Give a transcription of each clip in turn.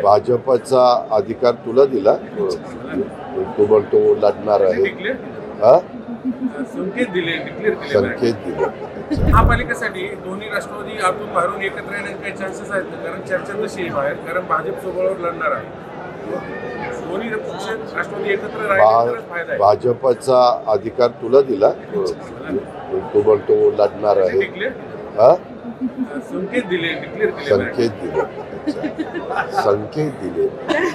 भाजपचा अधिकार तुला दिला. तू म्हणतो लढणार आहे. हा? संकेत दिले संकेत दिले. महापालिकेसाठी दोन्ही राष्ट्रवादी आतून बाहेरून एकत्र येण्याचे काही चान्सेस आहेत? कारण चर्चा तशी आहे बाहेर कारण भाजप सोबळावर लढणार आहे. दोन्ही पक्ष राष्ट्रवादी एकत्र भाजपचा अधिकार तुला दिला. तू म्हणतो लढणार आहे. हा? संकेत दिले डिक्लेअर केले संकेत दिले. संकेत दिले.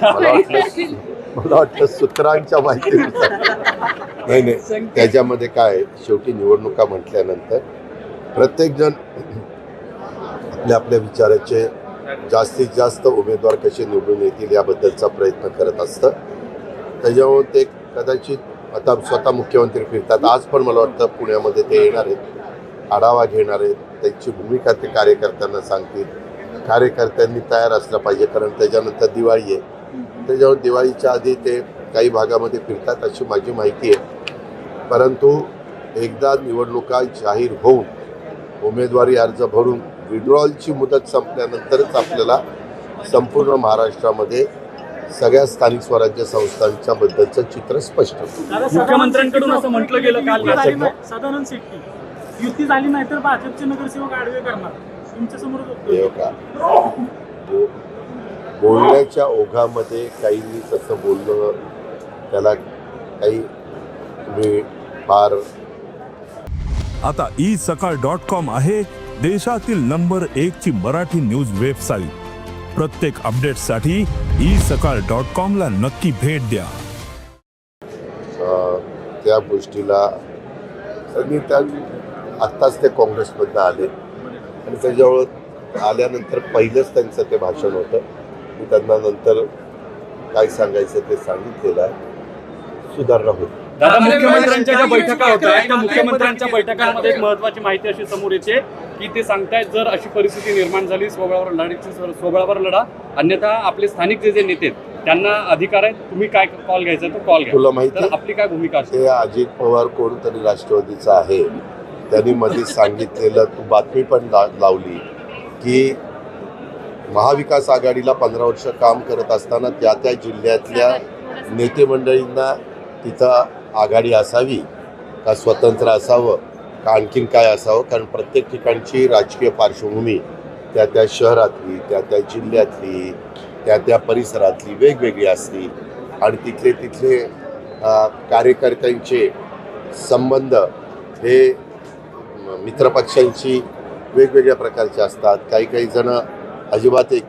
मला वाटलं मला वाटलं सूत्रांच्या माहितीनुसार. नाही नाही. त्याच्यामध्ये काय आहे, शेवटी निवडणुका म्हटल्यानंतर प्रत्येकजण आपल्या आपल्या विचाराचे जास्तीत जास्त उमेदवार कसे निवडून येतील याबद्दलचा प्रयत्न करत असतं. त्याच्यामुळे ते कदाचित आता स्वतः मुख्यमंत्री फिरतात. आज पण मला वाटतं पुण्यामध्ये ते येणार आहेत. आढावा घेणार आहेत त्यांची भूमिका ते कार्यकर्त्यांना सांगतील. कार्यकर्त्यांनी तयार असलं पाहिजे कारण त्याच्यानंतर दिवाळी आहे. त्याच्यावर दिवाळीच्या आधी ते काही भागामध्ये फिरतात अशी माझी माहिती आहे. परंतु एकदा निवडणुका जाहीर होऊन उमेदवारी अर्ज भरून विड्रॉलची मुदत संपल्यानंतरच आपल्याला संपूर्ण महाराष्ट्रामध्ये सगळ्या स्थानिक स्वराज्य संस्थांच्या बद्दलचं चित्र स्पष्ट मुख्यमंत्र्यांकडून असं म्हटलं गेलं काल युती झाली नाही तर भाजपचे नगरसेवक आडवे करणार. तुमच्यासमोर हे बोलण्याच्या ओघामध्ये काही तसं बोलणं त्याला काही तुम्ही फार आता ई सकाळ डॉट कॉम आहे देशातील नंबर एक ची मराठी न्यूज वेबसाईट. प्रत्येक अपडेटसाठी ई सकाळ डॉट कॉम ला नक्की भेट द्या. त्या गोष्टीला आणि त्या आत्ताच ते काँग्रेसमधनं आले. आणि त्याच्यावर आल्यानंतर पहिलंच त्यांचं ते भाषण होतं. मी त्यांना नंतर काय सांगायचं ते सांगितलेलं आहे. सुधारणा होती दादा मुख्यमंत्र्यांच्या ज्या बैठका होत आहेत त्या मुख्यमंत्र्यांच्या बैठकांमध्ये एक महत्वाची माहिती अशी समोर येते की ते सांगतायत जर अशी परिस्थिती निर्माण झाली स्वबळावर लढायची स्वबळावर लढा अन्यथा आपले स्थानिक जे जे नेते आहेत, त्यांना अधिकार आहे तुम्ही काय कॉल घ्यायचा तो कॉल तुला घ्या माहिती तर आहे? आपली काय भूमिका असेल? ते अजित पवार कोणतरी राष्ट्रवादीचा आहे. त्यांनी मध्ये सांगितलेलं तू बातमी पण ला लावली की महाविकास आघाडीला पंधरा वर्ष काम करत असताना त्या त्या जिल्ह्यातल्या नेते मंडळींना तिथं आघाडी असावी का स्वतंत्र असावं का आणखीन काय असावं? कारण प्रत्येक ठिकाणची राजकीय पार्श्वभूमी त्या त्या शहरातली त्या त्या जिल्ह्यातली त्या त्या परिसरातली वेगवेगळी असते. आणि तिथले तिथले कार्यकर्त्यांचे संबंध हे मित्रपक्षांची वेगवेगळ्या प्रकारचे असतात. काही काही जण अजिबात एक